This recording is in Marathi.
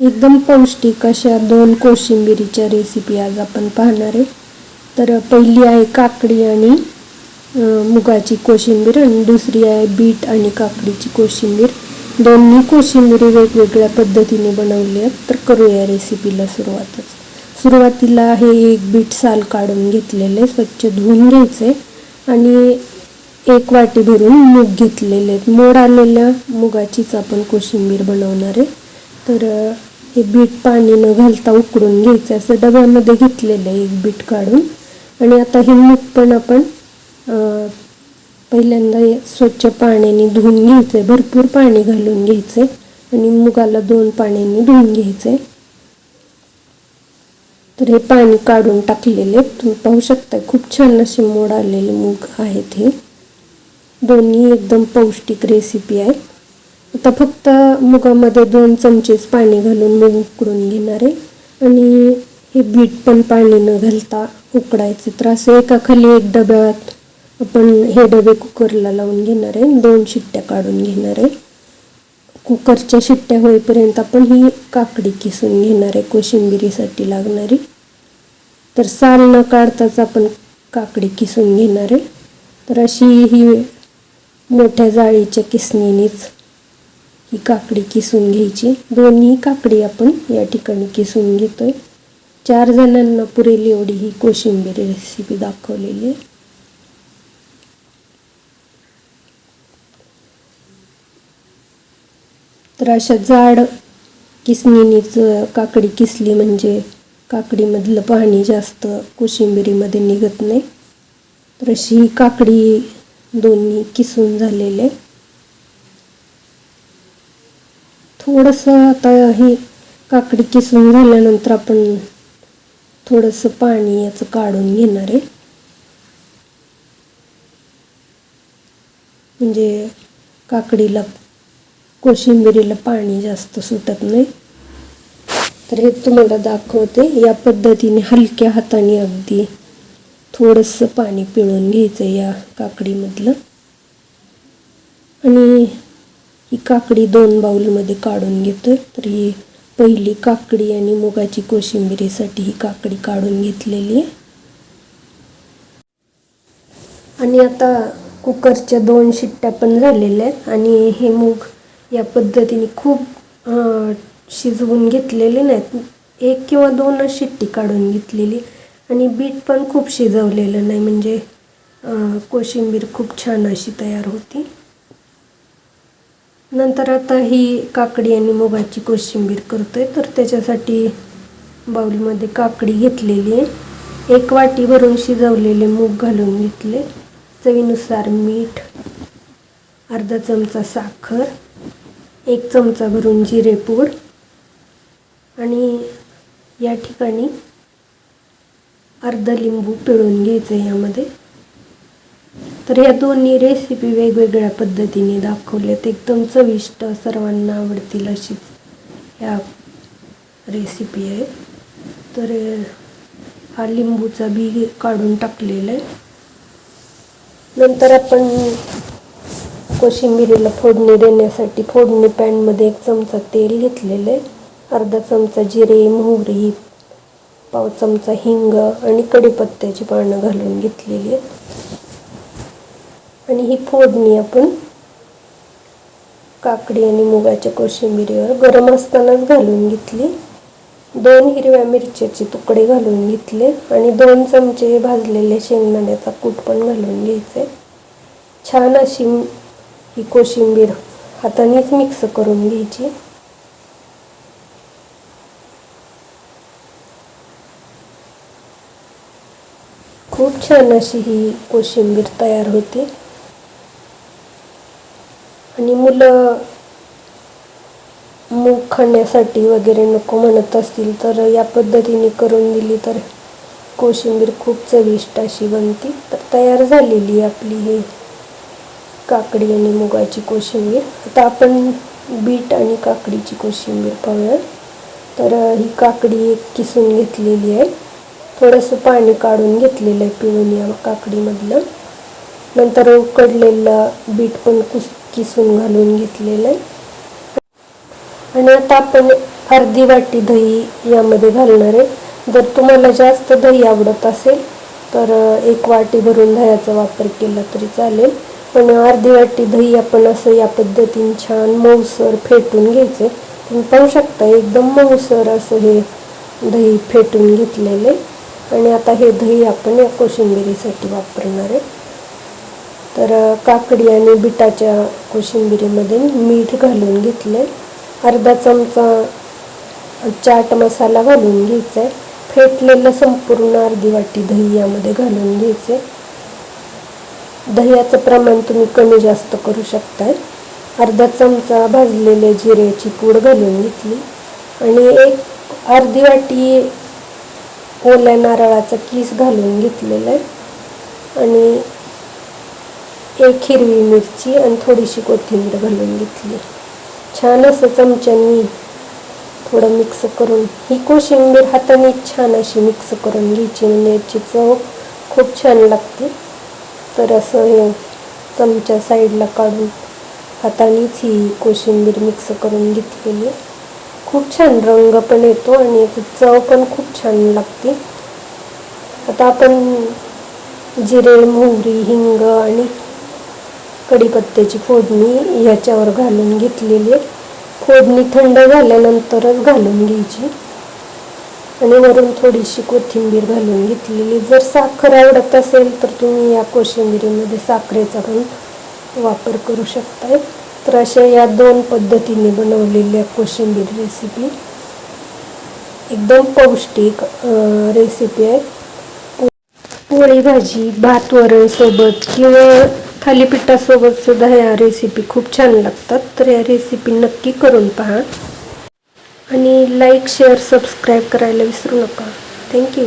एकदम पौष्टिक अशा दोन कोशिंबिरीच्या रेसिपी आज आपण पाहणार आहे. तर पहिली आहे काकडी आणि मुगाची कोशिंबीर आणि दुसरी आहे बीट आणि काकडीची कोशिंबीर. दोन्ही कोशिंबिरी वेगवेगळ्या पद्धतीने बनवली आहेत. तर करूया रेसिपीला सुरुवातच. सुरुवातीला हे एक बीट साल काढून घेतलेले स्वच्छ धुवून घ्यायचे आणि एक वाटी भरून मूग घेतलेले आहेत. मोड आलेल्या मुगाचीच आपण कोशिंबीर बनवणार आहे. तर हे बीट पाणी न घालता उकडून घ्यायचं. असं डब्यामध्ये घेतलेलं आहे एक बीट काढून. आणि आता हे मूग पण आपण पहिल्यांदा स्वच्छ पाण्याने धुवून घ्यायचं भरपूर पाणी घालून घ्यायचे आणि मुगाला दोन पाण्याने धुवून घ्यायचे तर हे पाणी काढून टाकलेले तुम्ही पाहू शकता खूप छान असे मोड आलेले मूग आहेत हे. दोन्ही एकदम पौष्टिक रेसिपी आहे आता फक्त मुगामध्ये दोन चमचेच पाणी घालून मूग उकडून घेणार आहे. आणि हे बीट पण पाणी न घालता उकडायचे. तर असं एकाखाली एक डब्यात आपण हे डबे कुकरला लावून घेणार आहे. दोन शिट्ट्या काढून घेणार आहे. कुकरच्या शिट्ट्या होईपर्यंत आपण ही काकडी किसून घेणार आहे. कोशिंबिरीसाठी लागणारी. तर साल न काढताच आपण काकडी किसून घेणार आहे. तर अशी ही मोठ्या जाळीच्या किसणीनेच ही काकडी किसून घ्यायची. दोन्ही काकडी आपण या ठिकाणी किसून घेतोय. चार जणांना पुरेल एवढी ही कोशिंबीर रेसिपी दाखवलेली आहे. तर अशा जाड किसणीनेच काकडी किसली म्हणजे काकडीमधलं पाणी जास्त कोशिंबिरीमध्ये निघत नाही. तर अशी ही काकडी दोन्ही किसून झालेले थोडंसं आता ही काकडी किसून झाल्यानंतर आपण थोडंसं पाणी याचं काढून घेणार आहे. म्हणजे काकडीला कोशिंबिरीला पाणी जास्त सुटत नाही. तर हे तुम्हाला दाखवते. या पद्धतीने हलक्या हाताने अगदी थोडंसं पाणी पिळून घ्यायचं या काकडीमधलं. आणि काकडी दोन बाऊलमध्ये काढून घेतो तर ही पहिली काकडी आणि मुगाची कोशिंबिरीसाठी ही काकडी काढून घेतलेली आहे. आणि आता कुकरच्या दोन शिट्ट्या पण झालेल्या आहेत. आणि हे मूग या पद्धतीने खूप शिजवून घेतलेले नाहीत. एक किंवा दोनच शिट्टी काढून घेतलेली आणि बीट पण खूप शिजवलेलं नाही. म्हणजे कोशिंबीर खूप छान अशी तयार होती. नंतर आता ही काकडी आणि मुगाची कोशिंबीर करतोय तर त्याच्यासाठी बाउलमध्ये काकडी घेतलेली आहे. एक वाटी भरून शिजवलेले मूग घालून घेतले. चवीनुसार मीठ अर्धा चमचा साखर एक चमचा भरून जिरेपूड आणि या ठिकाणी अर्धा लिंबू पिळून घ्यायचं आहे यामध्ये. तर या दोन्ही रेसिपी वेगवेगळ्या पद्धतीने दाखवल्यात. एकदम चविष्ट सर्वांना आवडतील अशीच ह्या रेसिपी आहे. तर हा लिंबूचा बी काढून टाकलेला आहे. नंतर आपण कोशिंबिरीला फोडणी देण्यासाठी फोडणी पॅनमध्ये एक चमचा तेल घेतलेलं आहे. अर्धा चमचा जिरे मोहरी पाव चमचा हिंग आणि कढीपत्त्याची पानं घालून घेतलेली आहेत. आणि ही फोडणी आपण काकडी आणि मुगाच्या कोशिंबिरीवर गरम असतानाच घालून घेतली. दोन हिरव्या मिरच्याचे तुकडे घालून घेतले आणि दोन चमचे भाजलेले शेंगदाण्याचा कूट पण घालून घ्यायचे. छान अशी ही कोशिंबीर हातानेच मिक्स करून घ्यायची. खूप छान अशी ही कोशिंबीर तयार होते. आणि मुलं मूग खाण्यासाठी वगैरे नको म्हणत असतील तर या पद्धतीने करून दिली तर कोशिंबीर खूप चविष्ट अशी बनती. तर तयार झालेली आहे आपली ही काकडी आणि मुगाची कोशिंबीर. आता आपण बीट आणि काकडीची कोशिंबीर पाहूया तर ही काकडी एक किसून घेतलेली आहे. थोडंसं पाणी काढून घेतलेलं आहे पिळून या काकडीमधलं. नंतर उकडलेलं बीट पण कुस किसून घालून घेतलेलं आहे. आणि आता आपण अर्धी वाटी दही यामध्ये घालणार आहे. जर तुम्हाला जास्त दही आवडत असेल तर एक वाटी भरून दह्याचा वापर केला तरी चालेल. पण अर्धी वाटी दही आपण असं या पद्धतीने छान मऊसर फेटून घ्यायचे तुम्ही पाहू शकता एकदम मऊसर असं हे दही फेटून घेतलेले आणि आता हे दही आपण या कोशिंबिरीसाठी वापरणार आहे. तर काकडी आणि बिटाच्या कोशिंबिरीमध्ये मीठ घालून घेतले अर्धा चमचा चाट मसाला घालून घ्यायचा आहे फेटलेलं संपूर्ण अर्धी वाटी दही यामध्ये घालून घ्यायचे दह्याचं प्रमाण तुम्ही कमी जास्त करू शकताय. अर्धा चमचा भाजलेले जिऱ्याची पूड घालून घेतली. आणि एक अर्धी वाटी ओल्या नारळाचा किस घालून घेतलेला आहे आणि एक हिरवी मिरची आणि थोडीशी कोथिंबीर घालून घेतली. छान असं चमच्यानी थोडं मिक्स करून ही कोशिंबीर हाताने छान अशी मिक्स करून घ्यायची म्हणजे याची चव खूप छान लागते. तर असं हे चमच्या साईडला काढून हातानेच ही कोशिंबीर मिक्स करून घेतलेली खूप छान रंग पण येतो आणि याची चव पण खूप छान लागते. आता आपण जिरे मोहरी हिंग आणि कढीपत्त्याची फोडणी ह्याच्यावर घालून घेतलेली आहे. फोडणी थंड झाल्यानंतरच घालून घ्यायची. आणि वरून थोडीशी कोथिंबीर घालून घेतलेली. जर साखर आवडत असेल तर तुम्ही या कोशिंबिरीमध्ये साखरेचा पण वापर करू शकताय. तर अशा या दोन पद्धतीने बनवलेल्या कोशिंबीर रेसिपी एकदम पौष्टिक रेसिपी आहे. पोळी भाजी भात वरण सोबत किंवा थालीपीठासोबत सुद्धा ह्या रेसिपी खूप छान लागतात. तर या रेसिपी नक्की करून पहा. आणि लाईक शेअर सबस्क्राईब करायला विसरू नका. थँक्यू